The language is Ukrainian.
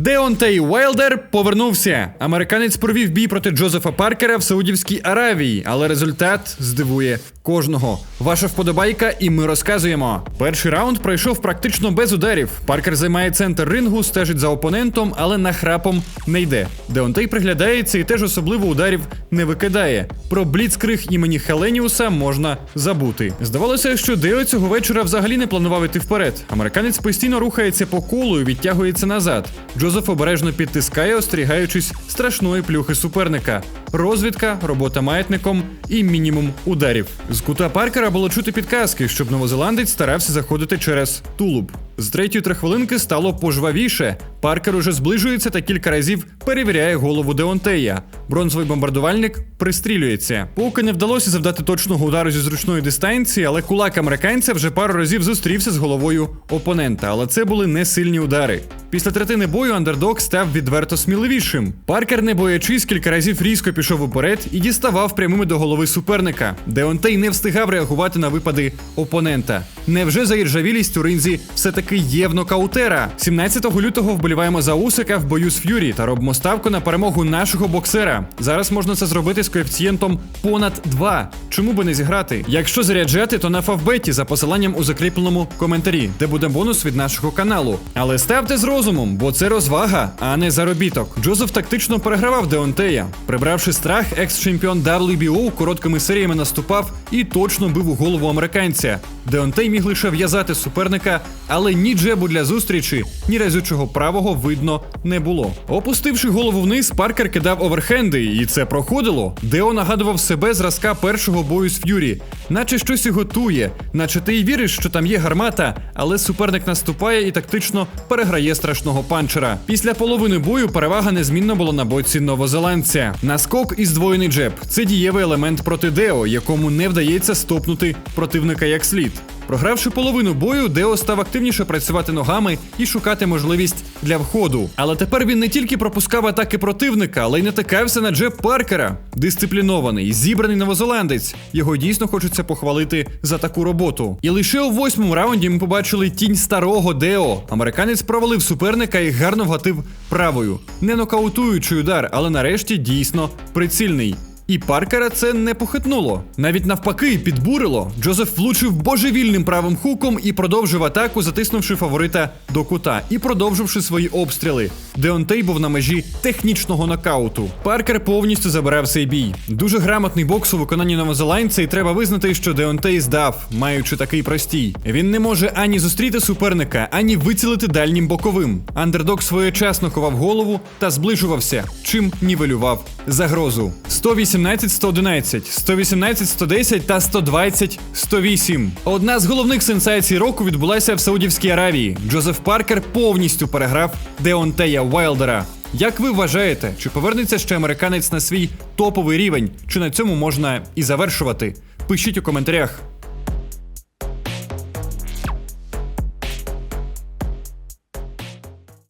Деонтей Уайлдер повернувся. Американець провів бій проти Джозефа Паркера в Саудівській Аравії, але результат здивує кожного. Ваша вподобайка, і ми розказуємо. Перший раунд пройшов практично без ударів. Паркер займає центр рингу, стежить за опонентом, але нахрапом не йде. Деонтей приглядається і теж особливо ударів не викидає. Про бліцкриг імені Хеленіуса можна забути. Здавалося, що Део цього вечора взагалі не планував іти вперед. Американець постійно рухається по колу і відтягується назад. Джозеф обережно підтискає, остерігаючись страшної плюхи суперника. Розвідка, робота маятником і мінімум ударів. З кута Паркера було чути підказки, щоб новозеландець старався заходити через тулуб. З третьої трихвилинки стало пожвавіше. Паркер уже зближується та кілька разів перевіряє голову Деонтея. Бронзовий бомбардувальник пристрілюється. Поки не вдалося завдати точного удару зі зручної дистанції, але кулак американця вже пару разів зустрівся з головою опонента. Але це були не сильні удари. Після третини бою андердог став відверто сміливішим. Паркер, не боячись, кілька разів різко пішов уперед і діставав прямими до голови суперника. Деонтей не встигав реагувати на випади опонента. Невже за іржавілість у ринзі все-таки є в нокаутера? 17 лютого вболіваємо за Усика в бою з Ф'юрі та робимо ставку на перемогу нашого боксера. Зараз можна це зробити з коефіцієнтом понад 2. Чому би не зіграти? Якщо заряджати, то на фавбеті за посиланням у закріпленому коментарі, де буде бонус від нашого каналу. Але ставте з розумом, бо це розвага, а не заробіток. Джозеф тактично перегравав Деонтея. Прибравши страх, екс-чемпіон WBO короткими серіями наступав і точно бив у голову американця. Деонтей міг лише в'язати суперника, але ні джебу для зустрічі, ні разючого правого видно не було. Опустивши голову вниз, Паркер кидав оверхенди, і це проходило. Део нагадував себе зразка першого бою з Ф'юрі, наче щось і готує, наче ти й віриш, що там є гармата, але суперник наступає і тактично переграє страшного панчера. Після половини бою перевага незмінно була на боці новозеландця. Наскок і здвоєний джеб це дієвий елемент проти Део, якому не вдається стопнути противника як слід. Програвши половину бою, Део став активніше працювати ногами і шукати можливість для входу. Але тепер він не тільки пропускав атаки противника, але й натикався на джеб Паркера. Дисциплінований, зібраний новозеландець. Його дійсно хочеться похвалити за таку роботу. І лише у восьмому раунді ми побачили тінь старого Део. Американець провалив суперника і гарно вгатив правою. Не нокаутуючий удар, але нарешті дійсно прицільний. І Паркера це не похитнуло. Навіть навпаки, підбурило. Джозеф влучив божевільним правим хуком і продовжив атаку, затиснувши фаворита до кута і продовживши свої обстріли. Деонтей був на межі технічного нокауту. Паркер повністю забирав цей бій. Дуже грамотний бокс у виконанні новозеландця, і треба визнати, що Деонтей здав, маючи такий простій. Він не може ані зустріти суперника, ані вицілити дальнім боковим. Андердог своєчасно ховав голову та зближувався, чим нівелював загрозу. 118-111, 118-110 та 120-108. Одна з головних сенсацій року відбулася в Саудівській Аравії. Джозеф Паркер повністю переграв Деонтея Уайлдера. Як ви вважаєте, чи повернеться ще американець на свій топовий рівень, чи на цьому можна і завершувати? Пишіть у коментарях.